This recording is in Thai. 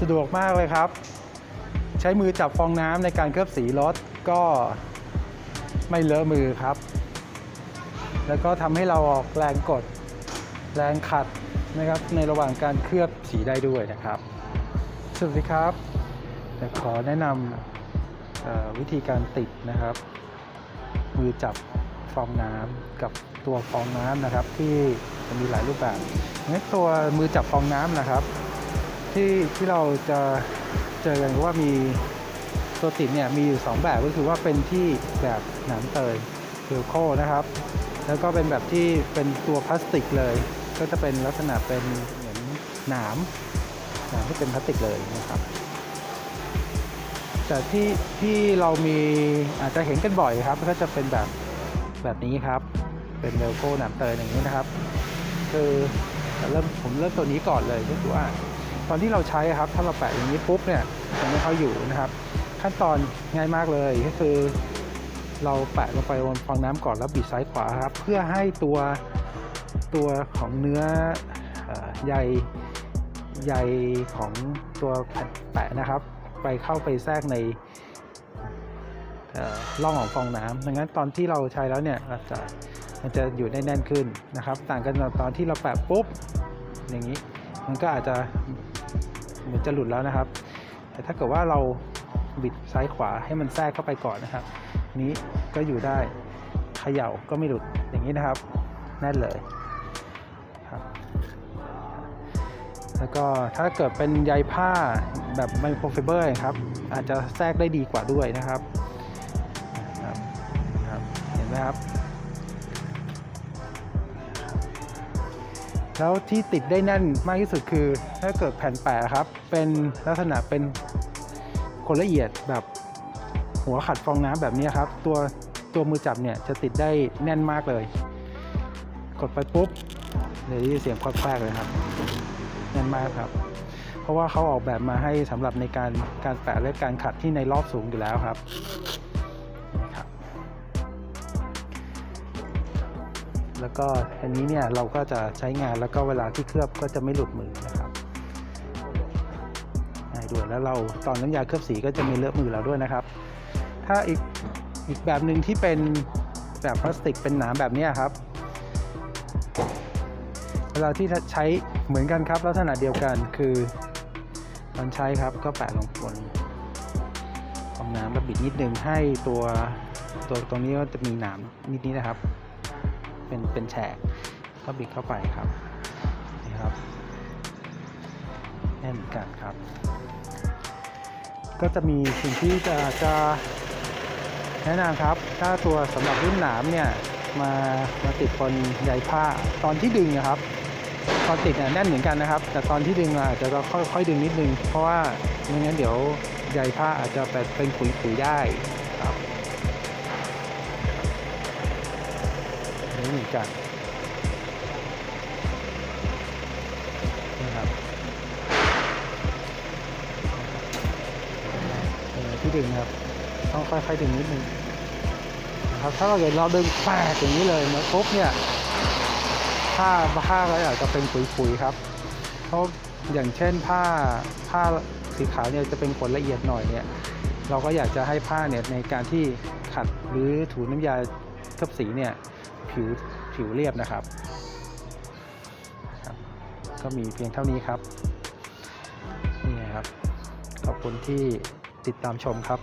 สะดวกมากเลยครับ ใช้มือจับฟองน้ำในการเคลือบสีรถก็ไม่เลอะมือครับ แล้วก็ทำให้เราออกแรงกดแรงขัดนะครับ ในระหว่างการเคลือบสีได้ด้วยนะครับสวัสดีครับแต่ขอแนะนำวิธีการติดนะครับ มือจับฟองน้ำกับตัวฟองน้ำนะครับ ที่จะมีหลายรูปแบบงั้นตัวมือจับฟองน้ำนะครับ ที่ที่เราจะเจอกันว่ามีตัวติดเนี่ยมีอยู่ 2 แบบก็คือว่าเป็นที่แบบหนามเตยเ e ลโคนะครับ แล้วก็เป็นแบบที่เป็นตัวพลาสติกเลย ก็จะเป็นลักษณะเป็นเหมือนหนามหนามที่เป็นพลาสติกเลยนะครับแต่ที่ที่เรามีอาจจะเห็นกันบ่อยครับก็จะเป็นแบบแบบนี้ครับ เป็นเลโก้หนามเตยอย่างนี้นะครับ คือเริ่มผมเริ่มตัวนี้ก่อนเลยก็คือว่า ตอนที่เราใช้ครับ ถ้าเราแปะอย่างนี้ปุ๊บเนี่ยมันไม่เข้าอยู่นะครับ ขั้นตอนง่ายมากเลยก็คือ เราแปะลงไปบนฟองน้ำก่อนแล้วบิดซ้ายขวาครับ เพื่อให้ตัวตัวของเนื้อใยใยของตัวแปะนะครับ ไปเข้าไปแทรกในล่อร่องของฟองน้ำดังนั้นตอนที่เราใช้แล้วเนี่ยเราจะมันจะอยู่ได้แน่นขึ้นนะครับ ต่างกันกับตอนที่เราแปะปุ๊บอย่างนี้ มันก็อาจจะ เหมือนจะหลุดแล้วนะครับ แต่ถ้าเกิดว่าเราบิดซ้ายขวาให้มันแทรกเข้าไปก่อนนะครับ นี้ก็อยู่ได้เขย่าก็ไม่หลุดอย่างนี้นะครับแน่นเลยครับแล้วก็ถ้าเกิดเป็นใยผ้าแบบไมโครไฟเบอร์ครับ อาจจะแทรกได้ดีกว่าด้วยนะครับรบนะครับเห็นไหมครับ แล้วที่ติดได้แน่นมากที่สุดคือ ถ้าเกิดแผ่นแปะครับ เป็นลักษณะเป็นคนละเอียดแบบหัวขัดฟองน้ำแบบนี้ครับ ตัวตัวมือจับเนี่ยจะติดได้แน่นมากเลย กดไปปุ๊บเดี๋ยวได้ยินเสียงควักๆเลยครับแน่นมากครับ เพราะว่าเขาออกแบบมาให้สำหรับในการการแปะและการขัดที่ในรอบสูงอยู่แล้วครับ แล้วก็อันนี้เนี่ยเราก็จะใช้งานแล้วก็เวลาที่เคลือบก็จะไม่หลุดมือนะครับง่ายด้วยแล้วเราตอนน้ำยาเคลือบสีก็จะมีเลอะมือเราด้วยนะครับ ถ้าอีกอีกแบบหนึ่งที่เป็นแบบพลาสติกเป็นหนามแบบนี้ครับ เวลาที่ใช้เหมือนกันครับลักษณะเดียวกันคือตอนใช้ครับก็แปะลงบนฟองน้ำแล้วบิดนิดนึงให้ตัวตัวตรงนี้ก็จะมีหนามนิดนี้นะครับ เป็นเป็นแฉกก็บิดเข้าไปครับนี่ครับแน่นเหมือนกันครับ ก็จะมีสิ่งที่จะจะแนะนำครับ ถ้าตัวสำหรับรุ่นหนามเนี่ยมามาติดบนใยผ้าตอนที่ดึงนะครับ ตอนติดเนี่ยแน่นเหมือนกันนะครับ แต่ตอนที่ดึงอาจจะค่อยๆดึงนิดนึง เพราะว่าไม่งั้นเดี๋ยวใยผ้าอาจจะเป็นขุยๆได้ นี่เหมือนกันนะครับเออที่ดึงครับ ต้องค่อยๆดึงนิดนึงนะครับถ้าเราเกิดเราดึงแปกอย่างนี้เลยมาปุ๊บเนี่ยผ้าผ้าก็อาจจะเป็นขุยๆครับเพราะอย่างเช่นผ้าผ้าสีขาวเนี่ยจะเป็นขนละเอียดหน่อยเนี่ยเราก็อยากจะให้ผ้าเนี่ยในการที่ขัดหรือถูน้ำยาเคลือบสีเนี่ย ผิวผิวเรียบนะครับครับ ก็มีเพียงเท่านี้ครับนี่ไงครับ ขอบคุณที่ติดตามชมครับ